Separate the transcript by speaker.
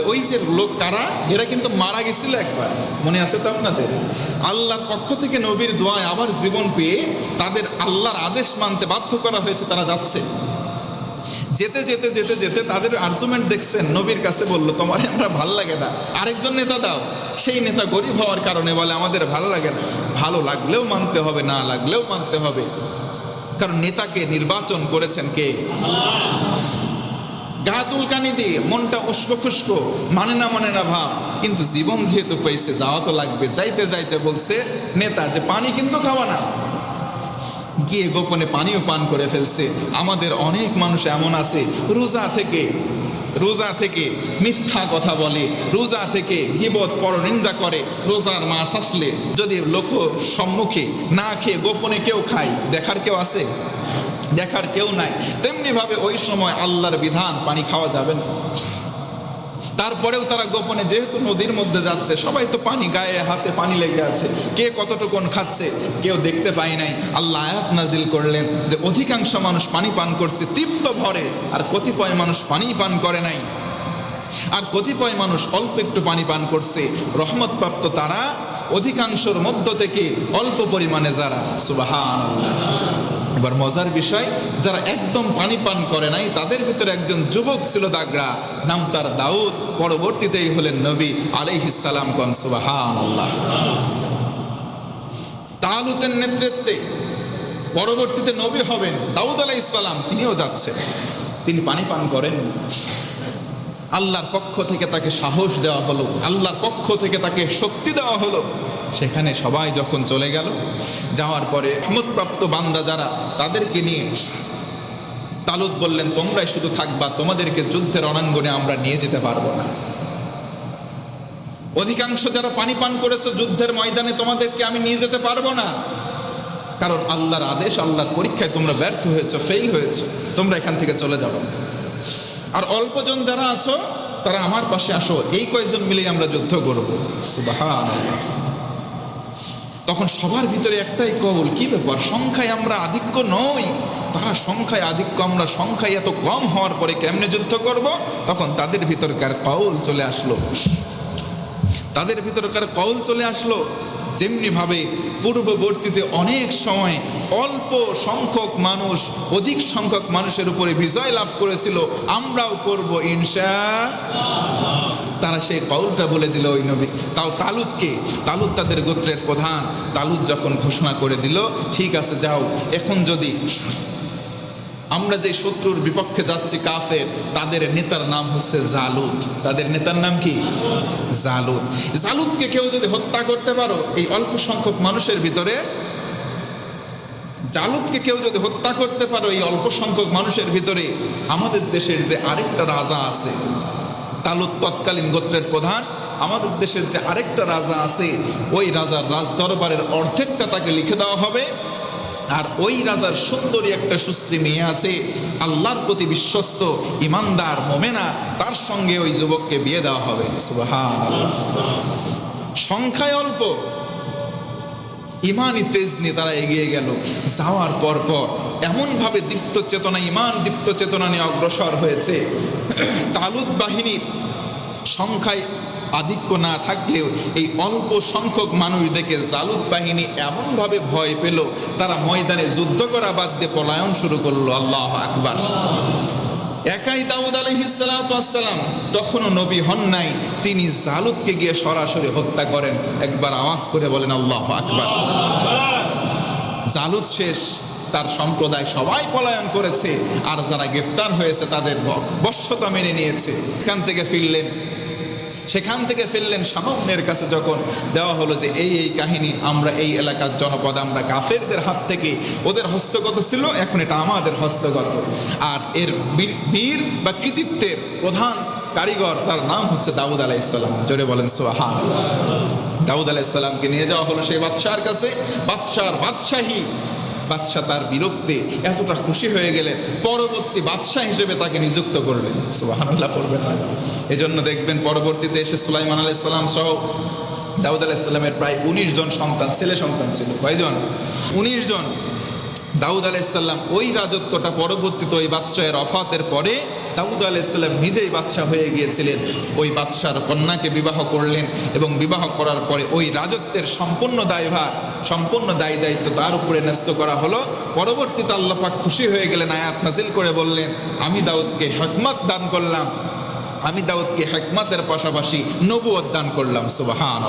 Speaker 1: ওই যে লোক কারা? এরা কিন্তু মারা গেছিল একবার। মনে আছে তো আপনাদের? আল্লাহর পক্ষ থেকে নবীর দোয়ায় আবার জীবন পেয়ে তাদের আল্লাহর আদেশ মানতে বাধ্য করা হয়েছে, তারা যাচ্ছে। যেতে যেতে যেতে যেতে তাদের আর্গুমেন্ট দেখছেন, নবীর কাছে বলল, তোমার আমরা ভালো লাগে না। আরেকজন নেতা দাও। সেই নেতা গরিব হওয়ার কারণে বলে, আমাদের ভালো লাগে না। ভালো লাগলেও মানতে হবে, না লাগলেও মানতে হবে। কারণ নেতাকে নির্বাচন করেছেন কে? গা চুলকানি দিয়ে মনটা উস্কো খুস্কো মানে না মানে না ভাব। কিন্তু জীবন যেহেতু পেয়েছে, যাওয়া তো লাগবে। যাইতে যাইতে বলছে, নেতা, যে পানি কিন্তু খাওয়া না। গিয়ে গোপনে পানিও পান করে ফেলছে। আমাদের অনেক মানুষ এমন আছে, রোজা থেকে রোজা থেকে মিথ্যা কথা বলে, রোজা থেকে গিবত, পরনিন্দা করে, রোজার মাস আসলে যদি লোক সম্মুখে না খেয়ে গোপনে কেউ খায়, দেখার কেউ আছে? দেখার কেউ নাই। তেমনিভাবে ওই সময় আল্লাহর বিধান পানি খাওয়া যাবে না। তারপরেও তারা গোপনে যেহেতু নদীর মধ্যে যাচ্ছে, সবাই তো পানি গায়ে হাতে পানি লেগে আছে। কে কতটুকুন খাচ্ছে, কেউ দেখতে পায় নাই। আল্লাহ আয়াত নাজিল করলেন যে, অধিকাংশ মানুষ পানি পান করছে, তৃপ্ত ভরে, আর কতিপয় মানুষ পানি পান করে নাই। আর কতিপয় মানুষ অল্প একটু পানি পান করছে, রহমতপ্রাপ্ত তারা অধিকাংশর মধ্য থেকে অল্প পরিমাণে যারা। সুবাহান এবার মজার বিষয়, যারা একদম পানি পান করে নাই, তাদের ভিতরে একজন যুবক ছিল দাগড়া, নাম তার দাউদ, পরবর্তীতেই হলেন নবী আলাইহিসালাম কন সুবাহান আল্লাহ তালুতের নেতৃত্বে পরবর্তীতে নবী হবেন দাউদ আলাহ ইসলাম তিনিও যাচ্ছেন। তিনি পানি পান করেন আল্লাহর পক্ষ থেকে তাকে সাহস দেওয়া হলো, আল্লাহর পক্ষ থেকে তাকে শক্তি দেওয়া হলো। সেখানে সবাই যখন চলে গেল, যাওয়ার পরে হিমতপ্রাপ্ত বান্দা যারা, তাদেরকে নিয়ে তালুদ বললেন, তোমরাই শুধু থাকবা, তোমাদেরকে যুদ্ধের অনাঙ্গনে আমরা নিয়ে যেতে পারব না। অধিকাংশ যারা পানি পান করেছ, যুদ্ধের ময়দানে তোমাদেরকে আমি নিয়ে যেতে পারব না। কারণ আল্লাহর আদেশ, আল্লাহর পরীক্ষায় তোমরা ব্যর্থ হয়েছো ফেল হয়েছো, তোমরা এখান থেকে চলে যাব আর অল্পজন যারা আছো, তারা আমার পাশে আসো, এই কয়েকজন মিলেই আমরা যুদ্ধ করব। তখন সবার ভিতরে একটাই কবল, কি ব্যাপার? সংখ্যায় আমরা আধিক্য নই। তারা সংখ্যায় আধিক্য, আমরা সংখ্যায় এত কম হওয়ার পরে কেমনে যুদ্ধ করব? তখন তাদের ভিতরকার কৌল চলে আসলো। তাদের ভিতরকার কৌল চলে আসলো। যেমনিভাবে পূর্ববর্তীতে অনেক সময় অল্প সংখ্যক মানুষ, অধিক সংখ্যক মানুষের উপরে বিজয় লাভ করেছিল, আমরাও করব ইনসা তারা সেই কৌলটা বলে দিল ওই নবী। তাও তালুদকে, তালুদ তাদের গোত্রের প্রধান। তালুদ যখন ঘোষণা করে দিল, ঠিক আছে, যাও। এখন যদি আমরা যে শত্রুর বিপক্ষে যাচ্ছি কাফের, তাদের নেতার নাম হচ্ছে জালুদ। তাদের নেতার নাম কি? জালুদ। জালুদকে কেউ যদি হত্যা করতে পারো, এই অল্প সংখ্যক মানুষের ভিতরে জালুদকে কেউ যদি হত্যা করতে পারো, এই অল্প সংখ্যক মানুষের ভিতরে আমাদের দেশের যে আরেকটা রাজা আছে, তালুদ তৎকালীন গোত্রের প্রধান, আমাদের দেশের যে আরেকটা রাজা আছে, ওই রাজার রাজ দরবারের অর্ধেকটা তাকে লিখে দেওয়া হবে। আর ওই রাজার সুন্দরী একটা সুশ্রী মেয়ে আছে, আল্লাহর প্রতি বিশ্বস্ত, ইমানদার, মোমেনা, তার সঙ্গে ওই যুবককে বিয়ে দেওয়া হবে। সংখ্যায় অল্প। ইমানই তেজ নিয়ে তারা এগিয়ে গেল। যাওয়ার পর পর এমনভাবে দীপ্ত চেতনা, ইমান দীপ্ত চেতনা নিয়ে অগ্রসর হয়েছে। তালুদ বাহিনীর সংখ্যায় আধিক্য না থাকলেও এই অল্প সংখ্যক মানুষ দেখে জালুদ বাহিনী এমনভাবে ভয় পেল, তারা ময়দানে যুদ্ধ করা বাদ দিয়ে পলায়ন শুরু করল। আল্লাহ আকবার। একাই দাউদ আলহিসাল্লাম তখনও নবী হন নাই, তিনি জালুদকে গিয়ে সরাসরি হত্যা করেন। একবার আওয়াজ করে বলেন, আল্লাহ আকবার। জালুদ শেষ, তার সম্প্রদায় সবাই পলায়ন করেছে, আর যারা গ্রেপ্তার হয়েছে তাদের বশ্যতা মেনে নিয়েছে। এখান থেকে ফিরলেন সেখান থেকে ফেললেন সামান্যের কাছে যখন দেওয়া হলো যে এই এই কাহিনী, আমরা এই এলাকার জনপদ, আমরা কাফেরদের হাত থেকে ওদের হস্তগত ছিল, এখন এটা আমাদের হস্তগত। আর এর বীর- বা কৃতিত্বের প্রধান কারিগর তার নাম হচ্ছে দাউদ আলাইসাল্লাম জোরে বলেন সোহা দাউদ আলাইসাল্লামকে নিয়ে যাওয়া হলো সেই বাদশার কাছে। বাদশার বাদশাহী বাদশাহ তার বিরুদ্ধে এতটা খুশি হয়ে গেলেন। পরবর্তী বাদশাহ হিসেবে তাকে নিযুক্ত করবেন সুবাহান্লাহ করবেন না। এজন্য দেখবেন পরবর্তীতে এসে সুলাইমান আলাইসাল্লাম সহ দাউদ আলাইসাল্লামের প্রায় উনিশ জন সন্তান, ছেলে সন্তান ছিল। কয়জন? উনিশ জন। দাউদ আলাইসাল্লাম ওই রাজত্বটা পরবর্তীতে ওই বাদশাহের অফাতের পরে দাউদ আলাইসাল্লাম নিজেই বাদশাহ হয়ে গিয়েছিলেন। ওই বাদশার কন্যাকে বিবাহ করলেন এবং বিবাহ করার পরে ওই রাজত্বের সম্পূর্ণ দায়ভার, সম্পূর্ণ দায়ী দায়িত্ব তার উপরে ন্যস্ত করা হলো। পরবর্তীতে আল্লাপাক খুশি হয়ে গেলেন, আয়াত নাজিল করে বললেন, আমি দাউদকে হকমত দান করলাম। আমি দাউদকে হেকমতের পাশাপাশি নবুয়ত দান করলাম। সুবাহান